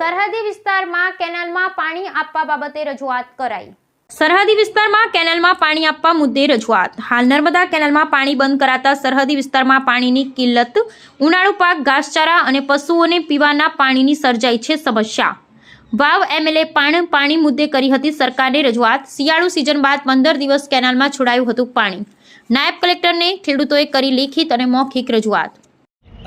સરહદી વિસ્તારમાં કેનાલમાં પાણી આપવા બાબતે રજૂઆત કરાઈ. સરહદી વિસ્તારમાં કેનાલમાં પાણી આપવા મુદ્દે રજૂઆત. હાલ નર્મદા કેનાલમાં પાણી બંધ કરાતા સરહદી વિસ્તારમાં પાણીની કિલ્લત ઉનાળુ પાક ઘાસચારા અને પશુઓને પીવાના પાણીની સર્જાઈ છે સમસ્યા. વાવ એમએલએ પણ પાણી મુદ્દે કરી હતી સરકારને રજૂઆત. શિયાળુ સિઝન બાદ પંદર દિવસ કેનાલમાં છોડાયું હતું પાણી. નાયબ કલેક્ટરને ખેડૂતોએ કરી લેખિત અને મૌખિક રજૂઆત.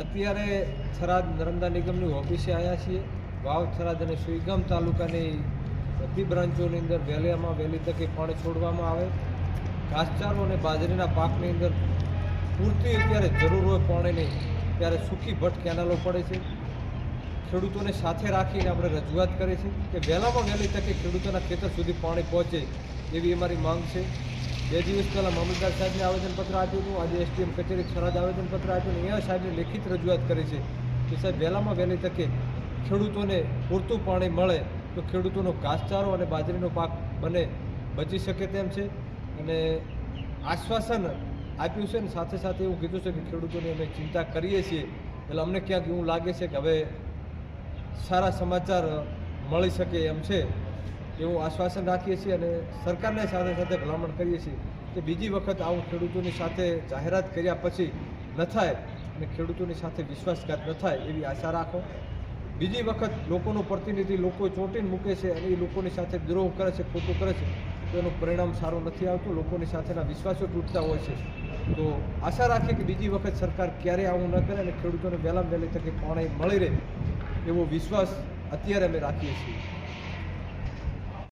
અત્યારે થરાદ નર્મદા નિગમની ઓફિસે આવ્યા છીએ. વાવ થરાદ અને સુઈગામ તાલુકાની બધી બ્રાન્ચોની અંદર વહેલામાં વહેલી તકે પાણી છોડવામાં આવે. ઘાસચારો અને બાજરીના પાકની અંદર પૂરતી અત્યારે જરૂર હોય પાણીની, ત્યારે સૂકી ભટ્ટ કેનાલો પડે છે. ખેડૂતોને સાથે રાખીને આપણે રજૂઆત કરીએ છીએ કે વહેલામાં વહેલી તકે ખેડૂતોના ખેતર સુધી પાણી પહોંચે એવી અમારી માંગ છે. બે દિવસ પહેલાં મામલતદાર સાહેબને આવેદનપત્ર આપ્યું હતું, આજે એસડીએમ કચેરી થરાદ આવેદનપત્ર આપ્યું એવા સાહેબને લેખિત રજૂઆત કરી છે કે સાહેબ વહેલામાં વહેલી તકે ખેડૂતોને પૂરતું પાણી મળે તો ખેડૂતોનો ઘાસચારો અને બાજરીનો પાક બને, બચી શકે તેમ છે. અને આશ્વાસન આપ્યું છે ને સાથે સાથે એવું કીધું છે કે ખેડૂતોની અમે ચિંતા કરીએ છીએ. એટલે અમને ક્યાંક એવું લાગે છે કે હવે સારા સમાચાર મળી શકે એમ છે. એવું આશ્વાસન રાખીએ છીએ અને સરકારને સાથે સાથે ભલામણ કરીએ છીએ કે બીજી વખત આવું ખેડૂતોની સાથે જાહેરાત કર્યા પછી ન થાય અને ખેડૂતોની સાથે વિશ્વાસઘાત ન થાય એવી આશા રાખો. બીજી વખત લોકોનું પ્રતિનિધિ લોકો ચોંટીને મૂકે છે અને એ લોકોની સાથે દ્રોહ કરે છે, ખોટું કરે છે, તો એનું પરિણામ સારું નથી આવતું. લોકોની સાથેના વિશ્વાસો તૂટતા હોય છે. તો આશા રાખીએ કે બીજી વખત સરકાર ક્યારે આવું ન કરે અને ખેડૂતોને વહેલામાં વહેલી તકે પાણી મળી રહે એવો વિશ્વાસ અત્યારે અમે રાખીએ છીએ.